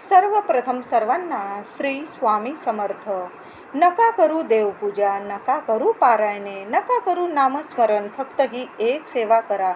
सर्वप्रथम सर्वांना श्री स्वामी समर्थ. नका करू देवपूजा नका करू पारायणे नका करू नामस्मरण फक्त ही एक सेवा करा.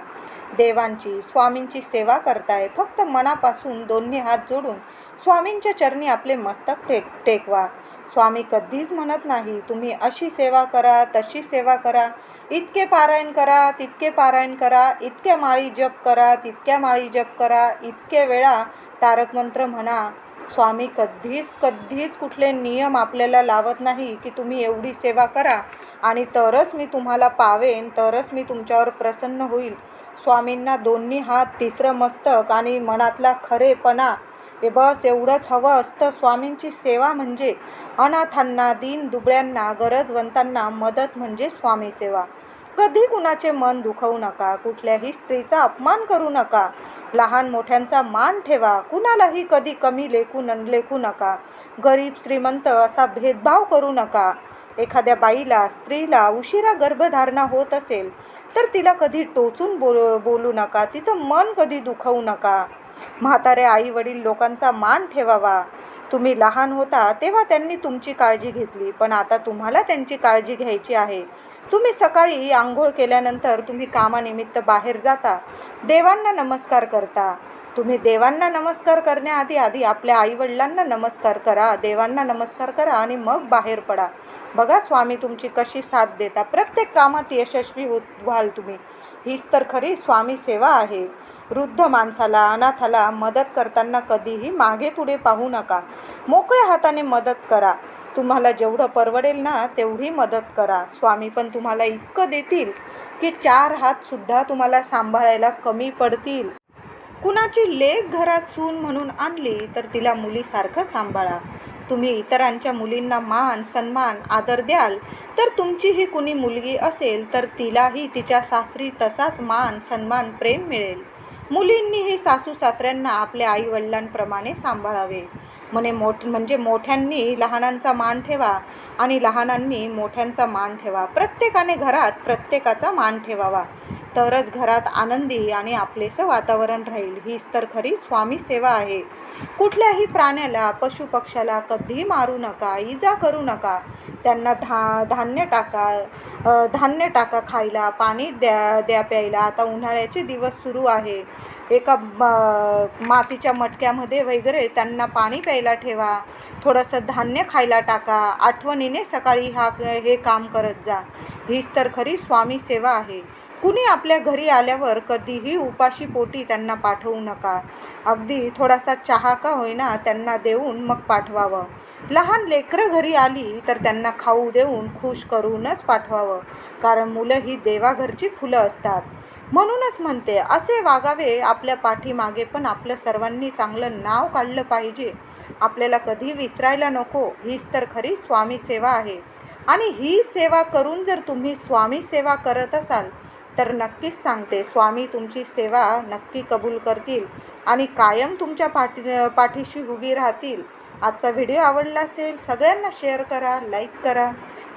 देवांची स्वामींची सेवा करताय फक्त मनापासून दोन्ही हात जोडून स्वामींच्या चरणी आपले मस्तक टेक टेकवा. स्वामी कधीच म्हणत नाही तुम्ही अशी सेवा करा तशी सेवा करा. इतके पारायण करा तितके पारायण करा. इतक्या माळी जप करा तितक्या माळी जप करा. इतके वेळा तारकमंत्र म्हणा स्वामी कधीच कधीच कुठले नियम आपल्याला लावत नाही की तुम्ही एवढी सेवा करा आणि तरच मी तुम्हाला पावेन तरच मी तुमच्यावर प्रसन्न होईल. स्वामींना दोन्ही हात तिसरं मस्तक आणि मनातला खरेपणा. हे बस एवढंच हवं असतं. स्वामींची सेवा म्हणजे अनाथांना दीन दुबळ्यांना गरजवंतांना मदत म्हणजे स्वामी सेवा. कधी कुणाचे मन दुखवू नका कुठल्याही स्त्रीचा अपमान करू नका. लहान मोठ्यांचा मान ठेवा कुणालाही कधी कमी लेखू न लेखू नका. गरीब श्रीमंत असा भेदभाव करू नका. एखाद्या बाईला स्त्रीला उशिरा गर्भधारणा होत असेल तर तिला कधी टोचून बोल बोलू नका तिचं मन कधी दुखवू नका. म्हातारे आई वडील लोकांचा मान ठेवावा. तुम्ही लहान होता तेव्हा त्यांनी तुमची काळजी घेतली. पण आता तुम्हाला त्यांची काळजी घ्यायची आहे. तुम्ही सकाळी आंघोळ केल्यानंतर तुम्ही कामानिमित्त बाहेर जाता. देवांना नमस्कार करता. तुम्ही देवांना नमस्कार करण्याआधी आधी आपल्या आईवडिलांना नमस्कार करा देवांना नमस्कार करा आणि मग बाहेर पडा. बघा स्वामी तुमची कशी साथ देता. प्रत्येक कामात यशस्वी होत व्हाल तुम्ही. हीच तर खरी स्वामी सेवा आहे. वृद्ध माणसाला अनाथाला मदत करताना कधीही मागे पुढे पाहू नका. मोकळ्या हाताने मदत करा. तुम्हाला जेवढं परवडेल ना तेवढी मदत करा. स्वामी पण तुम्हाला इतकं देतील की चार हातसुद्धा तुम्हाला सांभाळायला कमी पडतील. कुणाची लेख घरात सून म्हणून आणली तर तिला मुलीसारखं सांभाळा. तुम्ही इतरांच्या मुलींना मान सन्मान आदर द्याल तर तुमची ही कुणी मुलगी असेल तर तिलाही तिच्या सासरी तसाच मान सन्मान प्रेम मिळेल. मुलींनीही सासू सासऱ्यांना आपल्या आईवडिलांप्रमाणे सांभाळावे. म्हणे मोठ म्हणजे मोठ्यांनी लहानांचा मान ठेवा आणि लहानांनी मोठ्यांचा मान ठेवा. प्रत्येकाने घरात प्रत्येकाचा मान ठेवावा. तरच घरात आनंदी आणि आपलेसं वातावरण राहील. हीच तर खरी स्वामी सेवा आहे. कुठल्याही प्राण्याला पशुपक्षाला कधीही मारू नका इजा करू नका. त्यांना धा धान्य टाका धान्य टाका खायला पाणी द्या द्या प्यायला. आता उन्हाळ्याचे दिवस सुरू आहे. एका मातीच्या मटक्यामध्ये वगैरे त्यांना पाणी प्यायला ठेवा. थोडंसं धान्य खायला टाका. आठवणीने सकाळी हा हे काम करत जा. हीच तर खरी स्वामी सेवा आहे. कुणी आपल्या घरी आल्यावर कधीही उपाशी पोटी त्यांना पाठवू नका. अगदी थोडासा चहा का होईना त्यांना देऊन मग पाठवावं. लहान लेकरं घरी आली तर त्यांना खाऊ देऊन खुश करूनच पाठवावं कारण मुलं ही देवाघरची फुलं असतात. म्हणूनच म्हणते असे वागावे आपल्या पाठीमागे पण आपलं सर्वांनी चांगलं नाव काढलं पाहिजे. आपल्याला कधी विसरायला नको हीच तर खरी स्वामी सेवा आहे. आणि ही सेवा करून जर तुम्ही स्वामी सेवा करत असाल तर नक्कीच सांगते. स्वामी तुमची सेवा नक्की कबूल करतील आणि कायम तुमच्या पाठी पाठीशी उभी राहतील. आजचा व्हिडिओ आवडला असेल सगळ्यांना शेअर करा लाईक करा.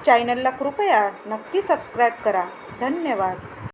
चॅनलला कृपया नक्की सबस्क्राईब करा. धन्यवाद.